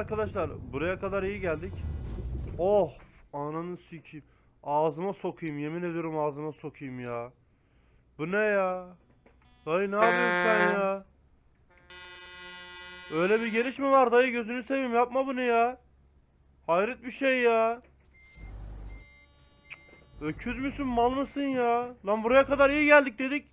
arkadaşlar buraya kadar iyi geldik. Oh ananı sikeyim. Ağzıma sokayım yemin ediyorum ağzıma sokayım ya. Bu ne ya? Dayı ne yapıyorsun sen ya? Öyle bir geliş mi var dayı gözünü seveyim yapma bunu ya. Hayret bir şey ya. Öküz müsün mal mısın ya? Lan buraya kadar iyi geldik dedik.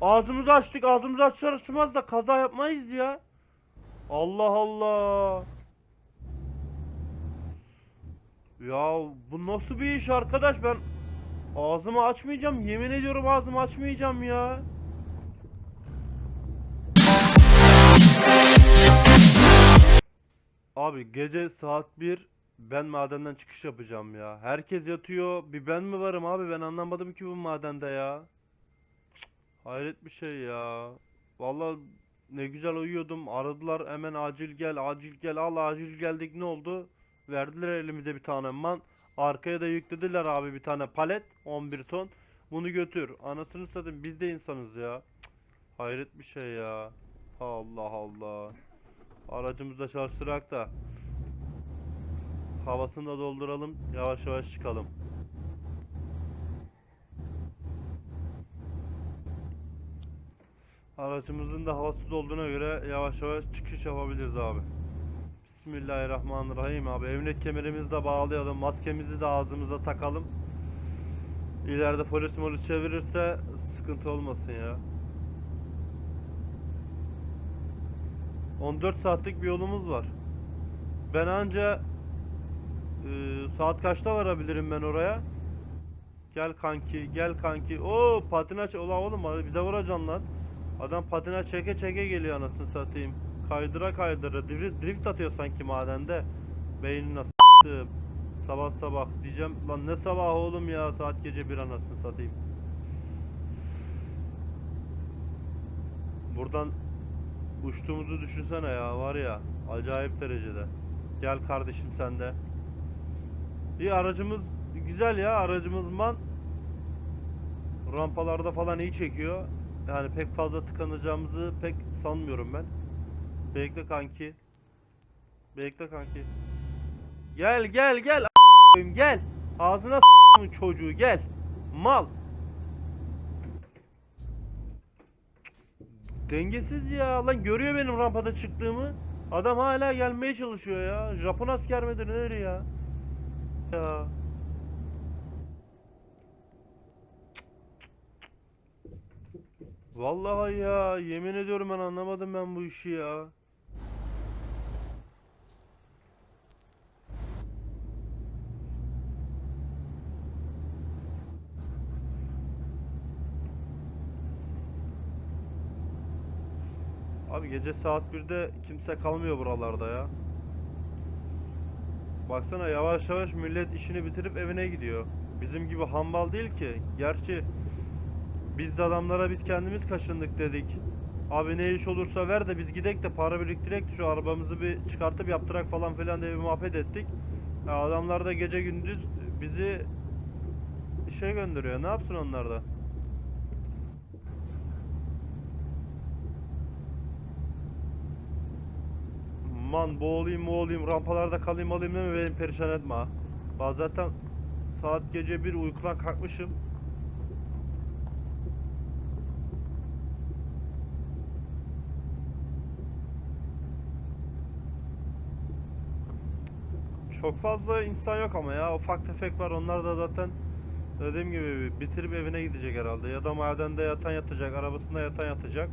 Ağzımızı açtık ağzımızı açar açmaz da kaza yapmayız ya. Allah Allah. Ya bu nasıl bir iş arkadaş ben ağzımı açmayacağım yemin ediyorum ağzımı açmayacağım ya. Abi gece saat 1 ben madenden çıkış yapacağım ya. Herkes yatıyor bir ben mi varım abi ben anlamadım ki bu madende ya. Hayret bir şey ya. Vallahi ne güzel uyuyordum. Aradılar hemen acil gel, acil gel, al acil geldik ne oldu? Verdiler elimize bir tane man. Arkaya da yüklediler abi bir tane palet 11 ton. Bunu götür. Anasını satayım biz de insanız ya. Cık, Hayret bir şey ya. Allah Allah. Aracımızda çalıştırak da havasını da dolduralım. Yavaş yavaş çıkalım. Aracımızın da havası dolduğuna göre yavaş yavaş çıkış yapabiliriz abi. Bismillahirrahmanirrahim abi. Emniyet kemerimizi de bağlayalım. Maskemizi de ağzımıza takalım. İleride polis molis çevirirse sıkıntı olmasın ya. 14 saatlik bir yolumuz var. Ben anca e, saat kaçta varabilirim ben oraya? Gel kanki, gel kanki. Oo patinaj ola oğlum bize vuracaksın lan. Adam patinaj çeke çeke geliyor anasını satayım. Kaydıra kaydıra drift, drift atıyor sanki madende. Beynine s**tım. Sabah sabah diyeceğim lan ne sabah oğlum ya saat gece bir anasını satayım. Buradan uçtuğumuzu düşünsene ya var ya acayip derecede. Gel kardeşim sen de. İyi aracımız güzel ya aracımız man. Rampalarda falan iyi çekiyor. Yani pek fazla tıkanacağımızı pek sanmıyorum ben. Bekle kanki. Bekle kanki. Gel gel gel a**ayım, gel. Ağzına s***ın çocuğu gel. Mal. Dengesiz ya. Lan görüyor benim rampada çıktığımı. Adam hala gelmeye çalışıyor ya. Japon asker midir nedir ya? Ya. Vallahi ya yemin ediyorum ben anlamadım ben bu işi ya. Abi gece saat 1'de kimse kalmıyor buralarda ya. Baksana yavaş yavaş millet işini bitirip evine gidiyor. Bizim gibi hambal değil ki. Gerçi biz de adamlara biz kendimiz kaşındık dedik. Abi ne iş olursa ver de biz gidek de para biriktirek şu arabamızı bir çıkartıp yaptırak falan filan diye bir muhabbet ettik. Ya adamlar da gece gündüz bizi işe gönderiyor. Ne yapsın onlar da? Man boğulayım boğulayım rampalarda kalayım alayım deme beni perişan etme ha. Ben zaten saat gece bir uykudan kalkmışım. Çok fazla insan yok ama ya ufak tefek var onlar da zaten dediğim gibi bitirip evine gidecek herhalde ya da madende yatan yatacak arabasında yatan yatacak.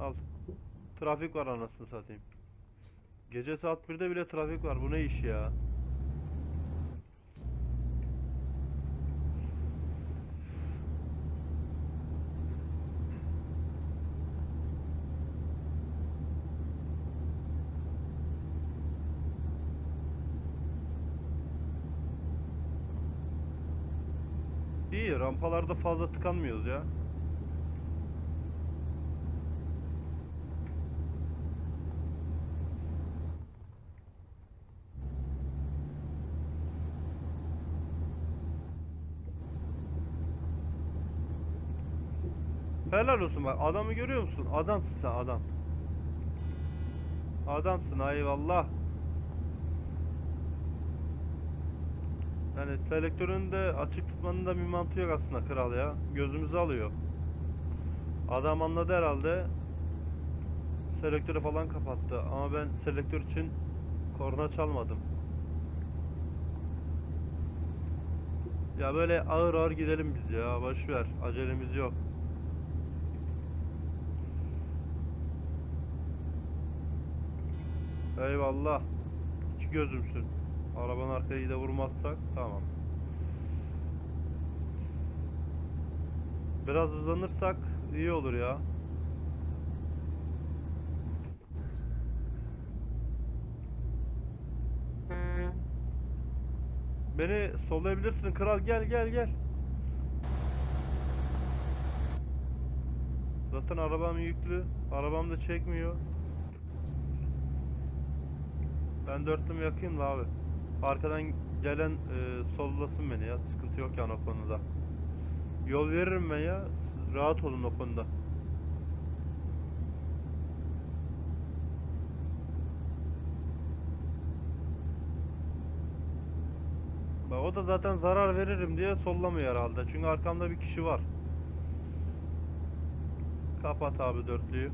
Al. Trafik var anasını satayım. Gece saat 1'de bile trafik var. Bu ne iş ya? İyi rampalarda fazla tıkanmıyoruz ya. Helal olsun bak adamı görüyor musun? Adamsın sen adam. Adamsın eyvallah. Yani selektörün de açık tutmanın da bir mantığı yok aslında kral ya. Gözümüzü alıyor. Adam anladı herhalde. Selektörü falan kapattı ama ben selektör için korna çalmadım. Ya böyle ağır ağır gidelim biz ya. Boş ver. Acelemiz yok. Eyvallah. İki gözümsün. Arabanın arkayı da vurmazsak tamam. Biraz hızlanırsak iyi olur ya. Beni sollayabilirsin kral gel gel gel. Zaten arabam yüklü. Arabam da çekmiyor. Ben dörtlümü yakayım da abi. Arkadan gelen e, sollasın beni ya. Sıkıntı yok yani o konuda. Yol veririm ben ya. Rahat olun o konuda. Bak o da zaten zarar veririm diye sollamıyor herhalde. Çünkü arkamda bir kişi var. Kapat abi dörtlüyü.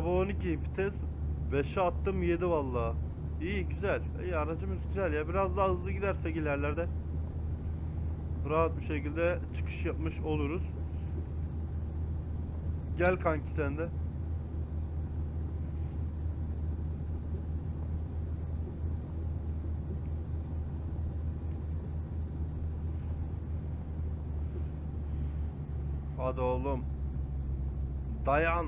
Araba 12 vites 5'e attım 7 valla. İyi güzel. İyi aracımız güzel ya. Biraz daha hızlı gidersek ilerlerde rahat bir şekilde çıkış yapmış oluruz. Gel kanki sen de. Hadi oğlum. Dayan.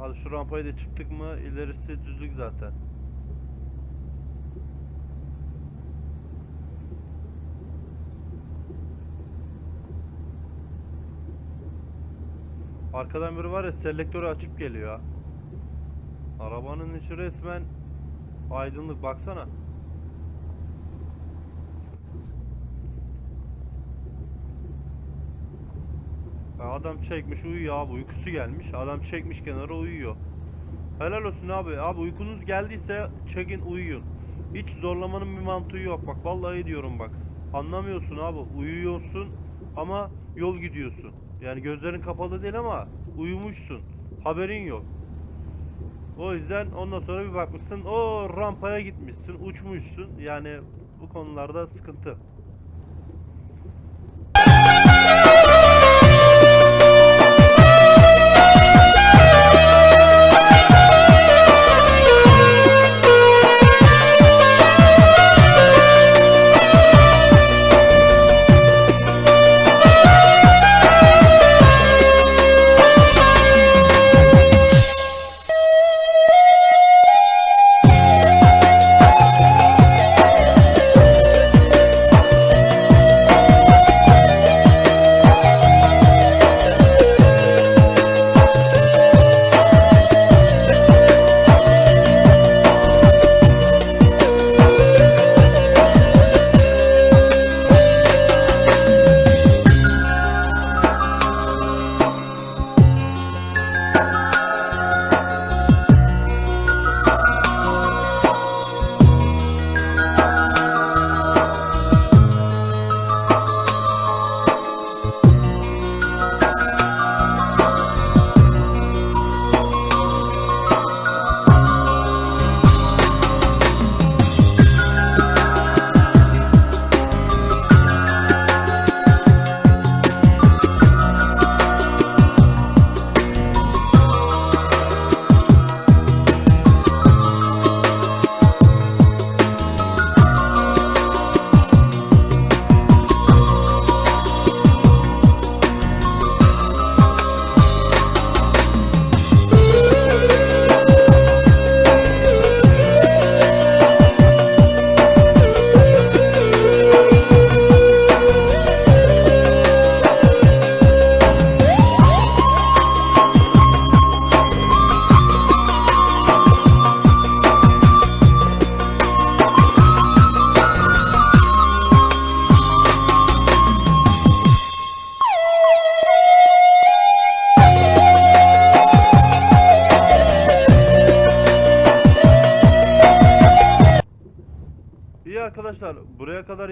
Hadi şu rampayı da çıktık mı ilerisi düzlük zaten. Arkadan biri var ya selektörü açıp geliyor ha. Arabanın içi resmen aydınlık baksana. Adam çekmiş uyuyor abi uykusu gelmiş. Adam çekmiş kenara uyuyor. Helal olsun abi. Abi uykunuz geldiyse çekin uyuyun. Hiç zorlamanın bir mantığı yok. Bak vallahi diyorum bak. Anlamıyorsun abi. Uyuyorsun ama yol gidiyorsun. Yani gözlerin kapalı değil ama uyumuşsun. Haberin yok. O yüzden ondan sonra bir bakmışsın o rampaya gitmişsin, uçmuşsun. Yani bu konularda sıkıntı.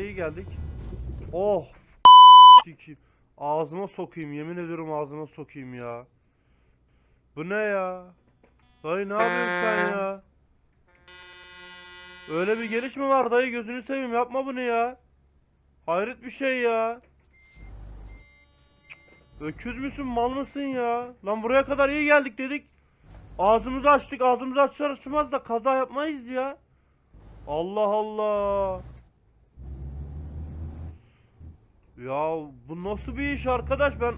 İyi geldik. Oh. Ağzıma sokayım yemin ediyorum ağzıma sokayım ya. Bu ne ya? Dayı ne yapıyorsun sen ya? Öyle bir geliş mi var dayı gözünü seveyim yapma bunu ya. Hayret bir şey ya. Öküz müsün mal mısın ya? Lan buraya kadar iyi geldik dedik. Ağzımızı açtık ağzımızı açar açmaz da kaza yapmayız ya. Allah Allah. Ya bu nasıl bir iş arkadaş ben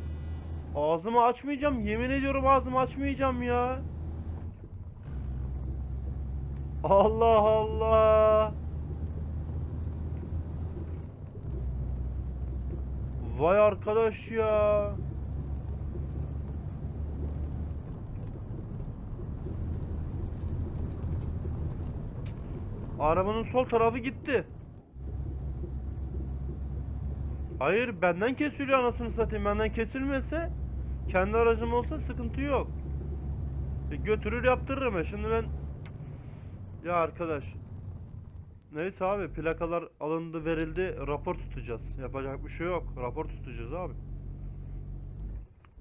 ağzımı açmayacağım yemin ediyorum ağzımı açmayacağım ya. Allah Allah. Vay arkadaş ya. Arabanın sol tarafı gitti. Hayır benden kesiliyor anasını satayım. Benden kesilmese kendi aracım olsa sıkıntı yok. E, götürür yaptırırım ya. Şimdi ben ya arkadaş Neyse abi plakalar alındı verildi rapor tutacağız. Yapacak bir şey yok. Rapor tutacağız abi.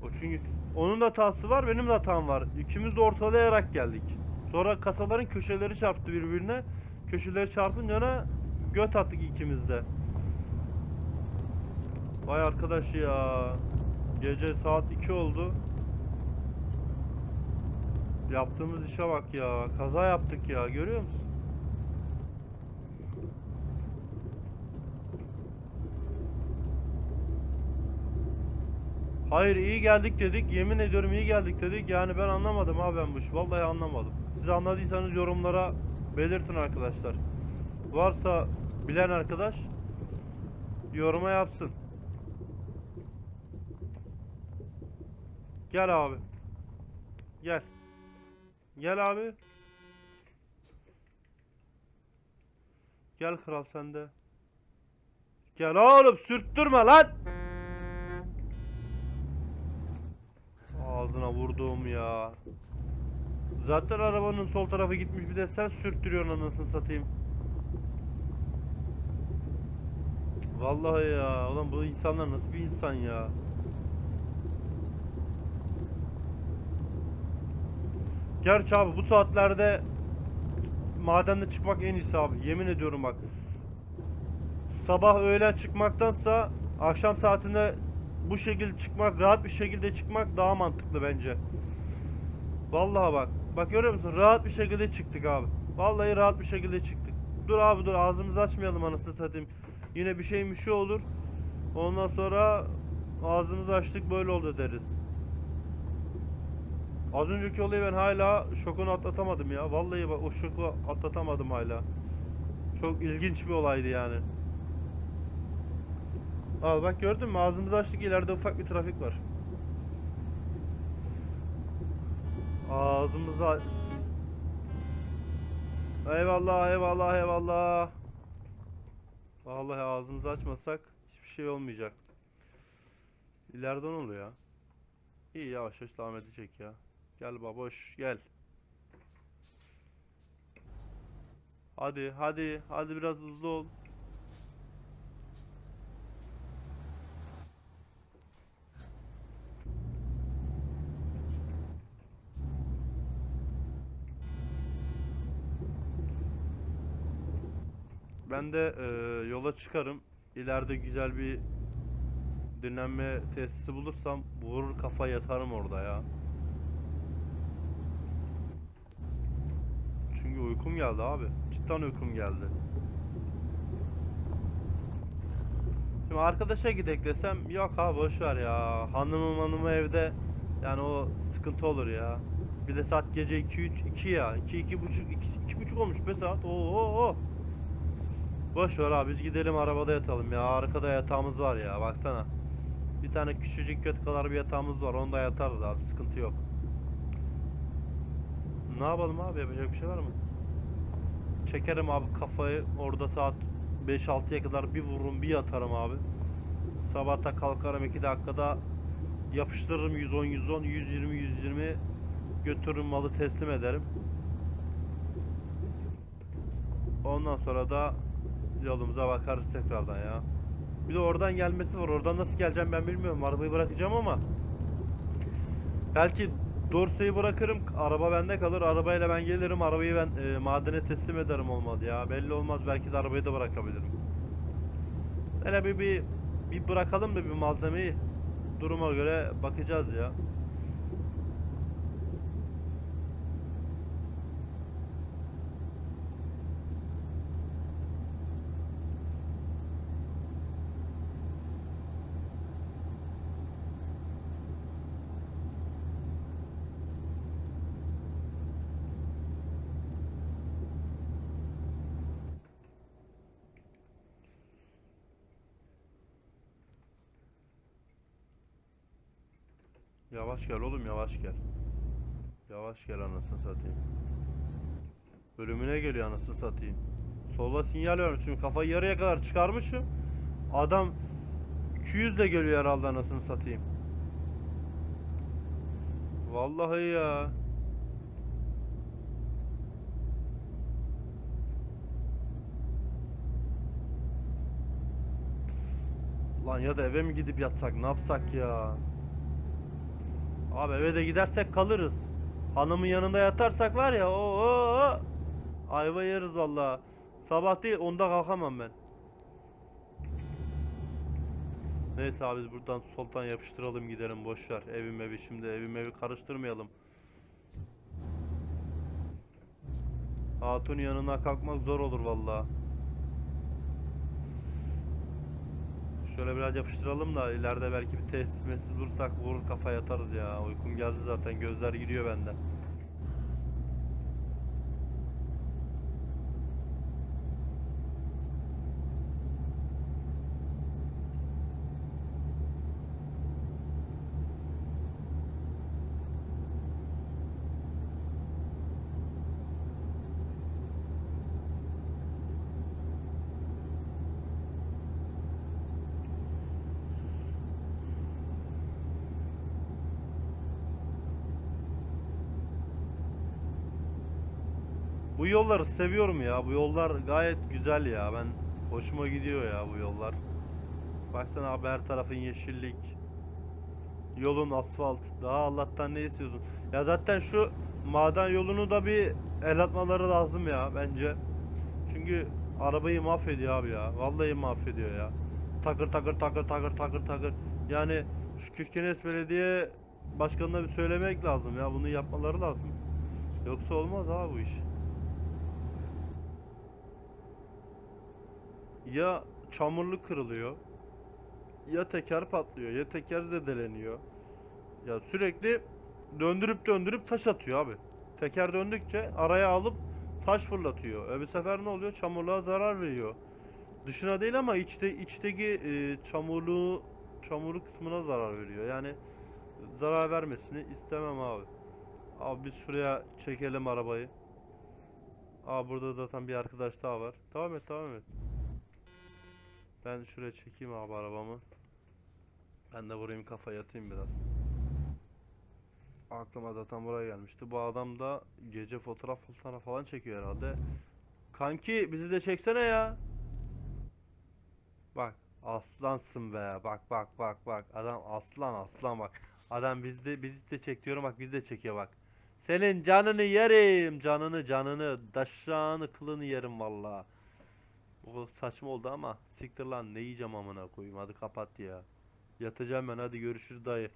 O çünkü onun da hatası var benim de hatam var. İkimiz de ortalayarak geldik. Sonra kasaların köşeleri çarptı birbirine. Köşeleri çarpınca göt attık ikimiz de. Vay arkadaş ya. Gece saat 2 oldu. Yaptığımız işe bak ya. Kaza yaptık ya. Görüyor musun? Hayır iyi geldik dedik. Yemin ediyorum iyi geldik dedik. Yani ben anlamadım abi ben bu işi. Vallahi anlamadım. Siz anladıysanız yorumlara belirtin arkadaşlar. Varsa bilen arkadaş yoruma yapsın. Gel abi. Gel. Gel abi. Gel kral sen de. Gel oğlum sürttürme lan. Ağzına vurduğum ya. Zaten arabanın sol tarafı gitmiş bir de sen sürttürüyorsun anasını satayım. Vallahi ya. Ulan bu insanlar nasıl bir insan ya? Gerçi abi bu saatlerde madende çıkmak en iyisi abi. Yemin ediyorum bak. Sabah öğlen çıkmaktansa akşam saatinde bu şekilde çıkmak, rahat bir şekilde çıkmak daha mantıklı bence. Vallahi bak. Bak görüyor musun? Rahat bir şekilde çıktık abi. Vallahi rahat bir şekilde çıktık. Dur abi dur ağzımızı açmayalım anasını satayım. Yine bir şey bir şey olur. Ondan sonra ağzımızı açtık böyle oldu deriz. Az önceki olayı ben hala şokunu atlatamadım ya. Vallahi bak o şoku atlatamadım hala. Çok ilginç bir olaydı yani. Al bak gördün mü ağzımızı açtık ileride ufak bir trafik var. Ağzımızı aç. Eyvallah eyvallah eyvallah. Vallahi ağzımızı açmasak hiçbir şey olmayacak. İleride ne oluyor ya? İyi yavaş yavaş devam edecek ya. Gel baboş gel. Hadi hadi hadi biraz hızlı ol. Ben de e, yola çıkarım. İleride güzel bir dinlenme tesisi bulursam vurur kafa yatarım orada ya. Çünkü uykum geldi abi. Cidden uykum geldi. Şimdi arkadaşa gidek desem yok abi boş ver ya. Hanımım hanımı evde yani o sıkıntı olur ya. Bir de saat gece 2 3 2 ya. 2 2 buçuk 2 2 buçuk olmuş be saat. Oo oo. Boş ver abi biz gidelim arabada yatalım ya. Arkada yatağımız var ya baksana. Bir tane küçücük kötü kadar bir yatağımız var. Onda yatarız abi sıkıntı yok. Ne yapalım abi yapacak bir şey var mı? Çekerim abi kafayı orada saat 5-6'ya kadar bir vururum bir yatarım abi. Sabahta kalkarım 2 dakikada yapıştırırım 110 110 120 120 götürürüm malı teslim ederim. Ondan sonra da Yolumuza bakarız tekrardan ya. Bir de oradan gelmesi var. Oradan nasıl geleceğim ben bilmiyorum. Arabayı bırakacağım ama. Belki Dorsey'i bırakırım. Araba bende kalır. Arabayla ben gelirim. Arabayı ben e, madene teslim ederim olmadı ya. Belli olmaz. Belki de arabayı da bırakabilirim. Hele bir, bir, bir bırakalım da bir malzemeyi. Duruma göre bakacağız ya. Yavaş gel oğlum yavaş gel. Yavaş gel anasını satayım. Bölümüne geliyor anasını satayım. Solda sinyal vermiş çünkü kafayı yarıya kadar çıkarmışım. Adam 200 de geliyor herhalde anasını satayım. Vallahi ya. Lan ya da eve mi gidip yatsak ne yapsak ya? Abi eve de gidersek kalırız. Hanımın yanında yatarsak var ya o ayva yeriz valla. Sabah değil onda kalkamam ben. Neyse abi biz buradan soltan yapıştıralım gidelim boş ver. Evim evi şimdi evim evi karıştırmayalım. Hatun yanına kalkmak zor olur valla. Şöyle biraz yapıştıralım da ileride belki bir tesis mesis bulursak vurur kafa yatarız ya. Uykum geldi zaten gözler gidiyor benden. Bu yolları seviyorum ya. Bu yollar gayet güzel ya. Ben hoşuma gidiyor ya bu yollar. Baksana abi her tarafın yeşillik. Yolun asfalt. Daha Allah'tan ne istiyorsun? Ya zaten şu maden yolunu da bir el atmaları lazım ya bence. Çünkü arabayı mahvediyor abi ya. Vallahi mahvediyor ya. Takır takır takır takır takır takır. Yani şu Kirkenes Belediye Başkanına bir söylemek lazım ya. Bunu yapmaları lazım. Yoksa olmaz abi bu iş. Ya çamurlu kırılıyor ya teker patlıyor ya teker zedeleniyor. Ya sürekli döndürüp döndürüp taş atıyor abi. Teker döndükçe araya alıp taş fırlatıyor. E bir sefer ne oluyor? Çamurluğa zarar veriyor. Dışına değil ama içte içteki e, çamurluğu çamurlu kısmına zarar veriyor. Yani zarar vermesini istemem abi. Abi biz şuraya çekelim arabayı. Aa burada zaten bir arkadaş daha var. Devam et, devam et. Ben şuraya çekeyim abi arabamı. Ben de vurayım kafa yatayım biraz. Aklıma zaten buraya gelmişti. Bu adam da gece fotoğraf fotoğraf falan çekiyor herhalde. Kanki bizi de çeksene ya. Bak aslansın be. Bak bak bak bak. Adam aslan aslan bak. Adam bizde bizi de çek diyorum bak bizi de çekiyor bak. Senin canını yerim. Canını canını. Daşağını kılını yerim vallahi. Bu saçma oldu ama siktir lan ne yiyeceğim amına koyayım hadi kapat ya. Yatacağım ben hadi görüşürüz dayı.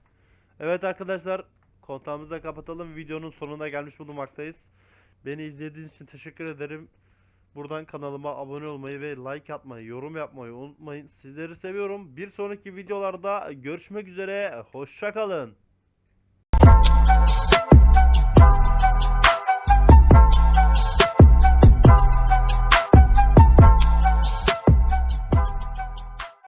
Evet arkadaşlar kontağımızı da kapatalım videonun sonuna gelmiş bulunmaktayız. Beni izlediğiniz için teşekkür ederim. Buradan kanalıma abone olmayı ve like atmayı, yorum yapmayı unutmayın. Sizleri seviyorum. Bir sonraki videolarda görüşmek üzere. Hoşça kalın.